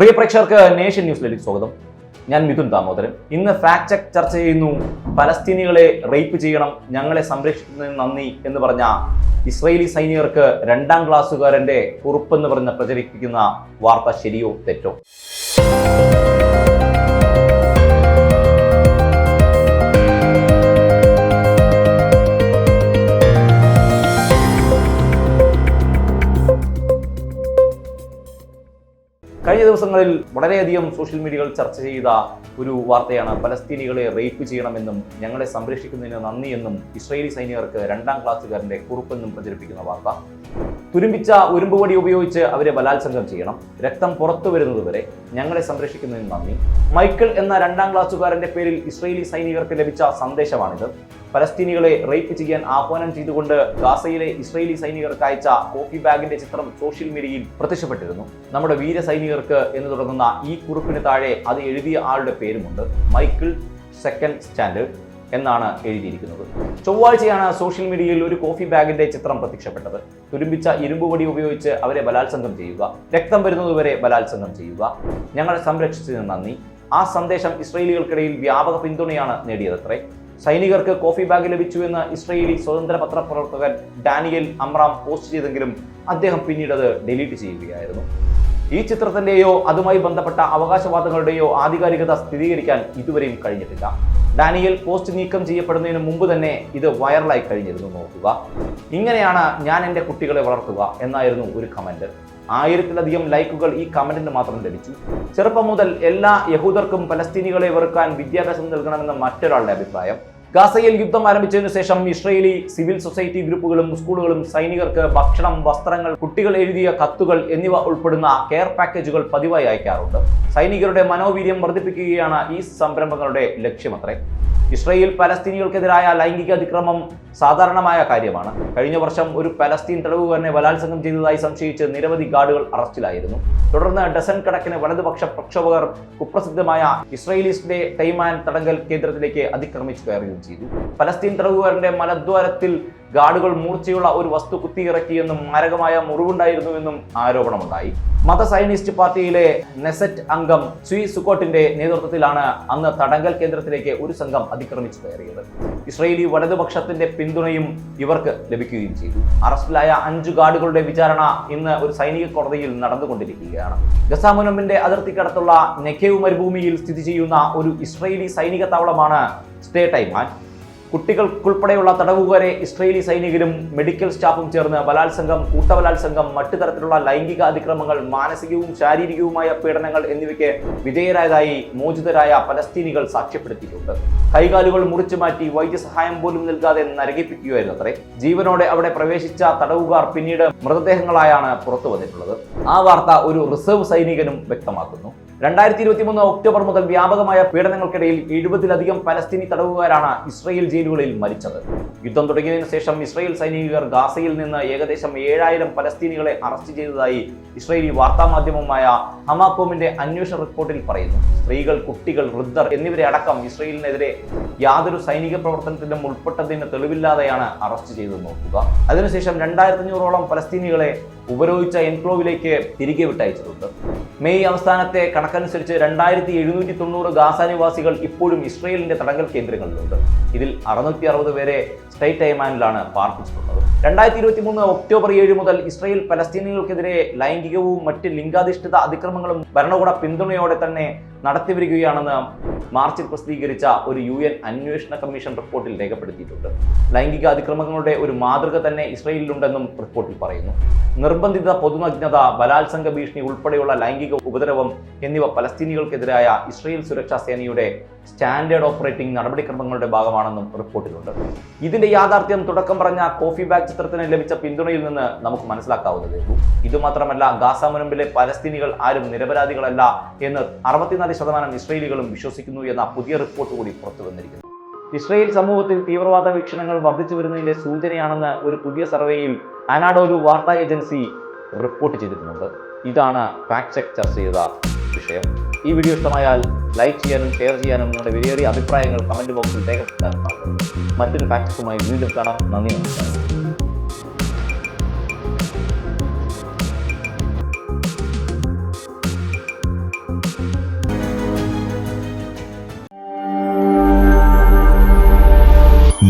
പ്രിയ പ്രേക്ഷകർക്ക് നേഷൻ ന്യൂസിലേക്ക് സ്വാഗതം. ഞാൻ മിഥുൻ ദാമോദരൻ. ഇന്ന് ഫാക്ട് ചെക്ക് ചർച്ച ചെയ്യുന്നു. പലസ്തീനികളെ റേപ്പ് ചെയ്യണം ഞങ്ങളെ സംരക്ഷിക്കുന്നതിന് നന്ദി എന്ന് പറഞ്ഞ ഇസ്രയേലി സൈനികർക്ക് രണ്ടാം ക്ലാസ്സുകാരന്റെ കുറിപ്പെന്ന് പറഞ്ഞ പ്രചരിപ്പിക്കുന്ന വാർത്ത ശരിയോ തെറ്റോ? കഴിഞ്ഞ ദിവസങ്ങളിൽ വളരെയധികം സോഷ്യൽ മീഡിയകൾ ചർച്ച ചെയ്ത ഒരു വാർത്തയാണ് പലസ്തീനികളെ റേപ്പ് ചെയ്യണമെന്നും ഞങ്ങളെ സംരക്ഷിക്കുന്നതിന് നന്ദിയെന്നും ഇസ്രയേലി സൈനികർക്ക് രണ്ടാം ക്ലാസ്സുകാരന്റെ കുറുപ്പെന്നും പ്രചരിപ്പിക്കുന്ന വാർത്ത. തുരുമ്പിച്ച ഉരുമ്പുപൊടി ഉപയോഗിച്ച് അവരെ ബലാത്സംഗം ചെയ്യണം. രക്തം പുറത്തു വരുന്നതുവരെ ഞങ്ങളെ സംരക്ഷിക്കുന്നതിന് നന്ദി. മൈക്കിൾ എന്ന രണ്ടാം ക്ലാസ്സുകാരന്റെ പേരിൽ ഇസ്രയേലി സൈനികർക്ക് ലഭിച്ച സന്ദേശമാണിത്. പലസ്തീനികളെ റേപ്പ് ചെയ്യാൻ ആഹ്വാനം ചെയ്തുകൊണ്ട് ഗാസയിലെ ഇസ്രയേലി സൈനികർക്ക് അയച്ച കോഫി ബാഗിന്റെ ചിത്രം സോഷ്യൽ മീഡിയയിൽ പ്രത്യക്ഷപ്പെട്ടിരുന്നു. നമ്മുടെ വീര സൈനികർക്ക് എന്ന് തുടങ്ങുന്ന ഈ കുറിപ്പിന് താഴെ അത് എഴുതിയ ആളുടെ പേരുമുണ്ട്. മൈക്കിൾ സെക്കൻഡ് സ്റ്റാൻഡേർഡ് എന്നാണ് എഴുതിയിരിക്കുന്നത്. ചൊവ്വാഴ്ചയാണ് സോഷ്യൽ മീഡിയയിൽ ഒരു കോഫി ബാഗിന്റെ ചിത്രം പ്രത്യക്ഷപ്പെട്ടത്. തുരുമ്പിച്ച ഇരുമ്പുപൊടി ഉപയോഗിച്ച് അവരെ ബലാത്സംഗം ചെയ്യുക രക്തം വരുന്നതുവരെ ബലാത്സംഗം ചെയ്യുക. ഞങ്ങളെ സംരക്ഷിച്ചതിന് നന്ദി. ആ സന്ദേശം ഇസ്രയേലികൾക്കിടയിൽ വ്യാപക പിന്തുണയാണ് നേടിയതത്രേ. സൈനികർക്ക് കോഫി ബാഗ് ലഭിച്ചു എന്ന് ഇസ്രയേലി സ്വതന്ത്ര പത്രപ്രവർത്തകൻ ഡാനിയൽ അമ്രാം പോസ്റ്റ് ചെയ്തെങ്കിലും അദ്ദേഹം പിന്നീട് അത് ഡിലീറ്റ് ചെയ്യുകയായിരുന്നു. ഈ ചിത്രത്തിന്റെയോ അതുമായി ബന്ധപ്പെട്ട അവകാശവാദങ്ങളുടെയോ ആധികാരികത സ്ഥിരീകരിക്കാൻ ഇതുവരെയും കഴിഞ്ഞിട്ടില്ല. ഡാനിയൽ പോസ്റ്റ് നീക്കം ചെയ്യപ്പെടുന്നതിന് മുമ്പ് തന്നെ ഇത് വൈറലായി കഴിഞ്ഞിരുന്നു. നോക്കുക. ഇങ്ങനെയാണ് ഞാൻ എന്റെ കുട്ടികളെ വളർത്തുക എന്നായിരുന്നു ഒരു കമന്റ്. ആയിരത്തിലധികം ലൈക്കുകൾ ഈ കമന്റിന് മാത്രം ലഭിച്ചു. ചെറുപ്പം മുതൽ എല്ലാ യഹൂദർക്കും പലസ്തീനികളെ വെറുക്കാൻ വിദ്യാഭ്യാസം നൽകണമെന്ന മറ്റൊരാളുടെ അഭിപ്രായം. ഗാസയിൽ യുദ്ധം ആരംഭിച്ചതിനു ശേഷം ഇസ്രയേലി സിവിൽ സൊസൈറ്റി ഗ്രൂപ്പുകളും സ്കൂളുകളും സൈനികർക്ക് ഭക്ഷണം വസ്ത്രങ്ങൾ കുട്ടികൾ എഴുതിയ കത്തുകൾ എന്നിവ ഉൾപ്പെടുന്ന കെയർ പാക്കേജുകൾ പതിവായി അയക്കാറുണ്ട്. സൈനികരുടെ മനോവീര്യം വർദ്ധിപ്പിക്കുകയാണ് ഈ സംരംഭങ്ങളുടെ ലക്ഷ്യമത്രേ. ഇസ്രയേൽ പലസ്തീനികൾക്കെതിരായ ലൈംഗിക അതിക്രമം സാധാരണമായ കാര്യമാണ്. കഴിഞ്ഞ വർഷം ഒരു പലസ്തീൻ തടവുകാരനെ ബലാത്സംഗം ചെയ്തതായി സംശയിച്ച് നിരവധി ഗാർഡുകൾ അറസ്റ്റിലായിരുന്നു. തുടർന്ന് ഡസൻ കണക്കിന് വലതുപക്ഷ പ്രക്ഷോഭകർ കുപ്രസിദ്ധമായ ഇസ്രയേലിസ്റ്റിന്റെ ടൈമാൻ തടങ്കൽ കേന്ദ്രത്തിലേക്ക് അതിക്രമിച്ചു കയറുകയും ചെയ്തു. പലസ്തീൻ തടവുകാരന്റെ മലദ്വാരത്തിൽ ഗാർഡുകൾ മൂർച്ചയുള്ള ഒരു വസ്തു കുത്തിയിറക്കിയെന്നും മാരകമായ മുറിവുണ്ടായിരുന്നുവെന്നും ആരോപണമുണ്ടായി. മത സൈനിസ്റ്റ് പാർട്ടിയിലെ നെസറ്റ് അംഗം സ്വി സുക്കോട്ടിന്റെ നേതൃത്വത്തിലാണ് അന്ന് തടങ്കൽ കേന്ദ്രത്തിലേക്ക് ഒരു സംഘം അതിക്രമിച്ചു കയറിയത്. ഇസ്രയേലി വലതുപക്ഷത്തിന്റെ പിന്തുണയും ഇവർക്ക് ലഭിക്കുകയും ചെയ്തു. അറസ്റ്റിലായ അഞ്ചു ഗാർഡുകളുടെ വിചാരണ ഇന്ന് ഒരു സൈനിക കോടതിയിൽ നടന്നുകൊണ്ടിരിക്കുകയാണ്. ഗസാമുനമ്പിന്റെ അതിർത്തിക്കടുത്തുള്ള നെഖേവ് മരുഭൂമിയിൽ സ്ഥിതി ചെയ്യുന്ന ഒരു ഇസ്രയേലി സൈനിക താവളമാണ് സ്റ്റേ ടൈമാൻ കുട്ടികൾക്കുൾപ്പെടെയുള്ള തടവുകാരെ ഇസ്രയേലി സൈനികരും മെഡിക്കൽ സ്റ്റാഫും ചേർന്ന് ബലാത്സംഗം കൂട്ടബലാത്സംഗം മറ്റു തരത്തിലുള്ള ലൈംഗിക അതിക്രമങ്ങൾ മാനസികവും ശാരീരികവുമായ പീഡനങ്ങൾ എന്നിവയ്ക്ക് വിധേയരായതായി മോചിതരായ പലസ്തീനികൾ സാക്ഷ്യപ്പെടുത്തിയിട്ടുണ്ട്. കൈകാലുകൾ മുറിച്ചു മാറ്റി വൈദ്യസഹായം പോലും നൽകാതെ നരകിപ്പിക്കുകയായിരുന്നു അത്രേ. ജീവനോടെ അവിടെ പ്രവേശിച്ച തടവുകാർ പിന്നീട് മൃതദേഹങ്ങളായാണ് പുറത്തു വന്നിട്ടുള്ളത് ആ വാർത്ത ഒരു റിസർവ് സൈനികനും വ്യക്തമാക്കുന്നു. രണ്ടായിരത്തി ഇരുപത്തി മൂന്ന് ഒക്ടോബർ മുതൽ വ്യാപകമായ പീഡനങ്ങൾക്കിടയിൽ എഴുപതിലധികം പലസ്തീനി തടവുകാരാണ് ഇസ്രയേൽ ജയിലുകളിൽ മരിച്ചത്. യുദ്ധം തുടങ്ങിയതിനു ശേഷം ഇസ്രയേൽ സൈനികർ ഗാസയിൽ നിന്ന് ഏകദേശം ഏഴായിരം പലസ്തീനികളെ അറസ്റ്റ് ചെയ്തതായി ഇസ്രയേലി വാർത്താമാധ്യമമായ ഹമാക്കോമിന്റെ അന്വേഷണ റിപ്പോർട്ടിൽ പറയുന്നു. സ്ത്രീകൾ കുട്ടികൾ വൃദ്ധർ എന്നിവരെ അടക്കം ഇസ്രയേലിനെതിരെ യാതൊരു സൈനിക പ്രവർത്തനത്തിലും ഉൾപ്പെട്ടതിന് തെളിവില്ലാതെയാണ് അറസ്റ്റ് ചെയ്തത് നോക്കുക. അതിനുശേഷം രണ്ടായിരത്തി അഞ്ഞൂറോളം പലസ്തീനികളെ ഉപരോധിച്ച എൻക്ലോവിലേക്ക് തിരികെ വിട്ടയച്ചിട്ടുണ്ട്. മെയ് അവസാനത്തെ കണക്കനുസരിച്ച് രണ്ടായിരത്തി എഴുന്നൂറ്റി തൊണ്ണൂറ് ഗാസ നിവാസികൾ ഇപ്പോഴും ഇസ്രയേലിന്റെ തടങ്കൽ കേന്ദ്രങ്ങളിലുണ്ട്. ഇതിൽ അറുന്നൂറ്റി അറുപത് പേരെ സ്റ്റേറ്റ് ടൈമാനിലാണ് പാർപ്പിച്ചിട്ടുള്ളത്. രണ്ടായിരത്തി ഇരുപത്തി മൂന്ന് ഒക്ടോബർ ഏഴ് മുതൽ ഇസ്രയേൽ പലസ്തീനികൾക്കെതിരെ ലൈംഗികവും മറ്റ് ലിംഗാധിഷ്ഠിത അതിക്രമങ്ങളും ഭരണകൂട പിന്തുണയോടെ തന്നെ നടത്തിവരികയാണെന്ന് മാർച്ചിൽ പ്രസിദ്ധീകരിച്ച ഒരു യു എൻ അന്വേഷണ കമ്മീഷൻ റിപ്പോർട്ടിൽ രേഖപ്പെടുത്തിയിട്ടുണ്ട്. ലൈംഗിക അതിക്രമങ്ങളുടെ ഒരു മാതൃക തന്നെ ഇസ്രയേലിലുണ്ടെന്നും റിപ്പോർട്ടിൽ പറയുന്നു. നിർബന്ധിത പൊതുനഗ്നത ബലാത്സംഗ ഭീഷണി ഉൾപ്പെടെയുള്ള ലൈംഗിക ഉപദ്രവം എന്നിവ പലസ്തീനികൾക്കെതിരായ ഇസ്രയേൽ സുരക്ഷാ സേനയുടെ സ്റ്റാൻഡേർഡ് ഓപ്പറേറ്റിംഗ് നടപടിക്രമങ്ങളുടെ ഭാഗമാണെന്നും റിപ്പോർട്ടിലുണ്ട്. ഇതിന്റെ യാഥാർത്ഥ്യം തുടക്കം പറഞ്ഞ കോഫി ബാഗ് ചിത്രത്തിന് ലഭിച്ച പിന്തുണയിൽ നിന്ന് നമുക്ക് മനസ്സിലാക്കാവുന്നതേ ഉള്ളൂ ഇതുമാത്രമല്ല ഗാസ മുനമ്പിലെ പലസ്തീനികൾ ആരും നിരപരാധികളല്ല എന്ന് അറുപത്തിനാല് ശതമാനം ഇസ്രയേലികളും വിശ്വസിക്കുന്നു എന്ന പുതിയ റിപ്പോർട്ട് കൂടി പുറത്തു വന്നിരിക്കുന്നു. ഇസ്രയേൽ സമൂഹത്തിൽ തീവ്രവാദ വീക്ഷണങ്ങൾ വർദ്ധിച്ചു വരുന്നതിന്റെ സൂചനയാണെന്ന് ഒരു പുതിയ സർവേയിൽ അനാഡോലു വാർത്താ ഏജൻസി റിപ്പോർട്ട് ചെയ്തിട്ടുണ്ട് ഇതാണ് ഫാക്ട് ചെക്ക് ചർച്ച ചെയ്ത വിഷയം. ഈ വീഡിയോ ഇഷ്ടമായാൽ ലൈക്ക് ചെയ്യാനും ഷെയർ ചെയ്യാനും നിങ്ങളുടെ വലിയ അഭിപ്രായങ്ങൾ കമന്റ് ബോക്സിൽ രേഖപ്പെടുത്താനും മറക്കരുത്. മറ്റൊരു ഫാക്ട്സുമായി വീണ്ടും കാണാം. നന്ദി നമസ്കാരം.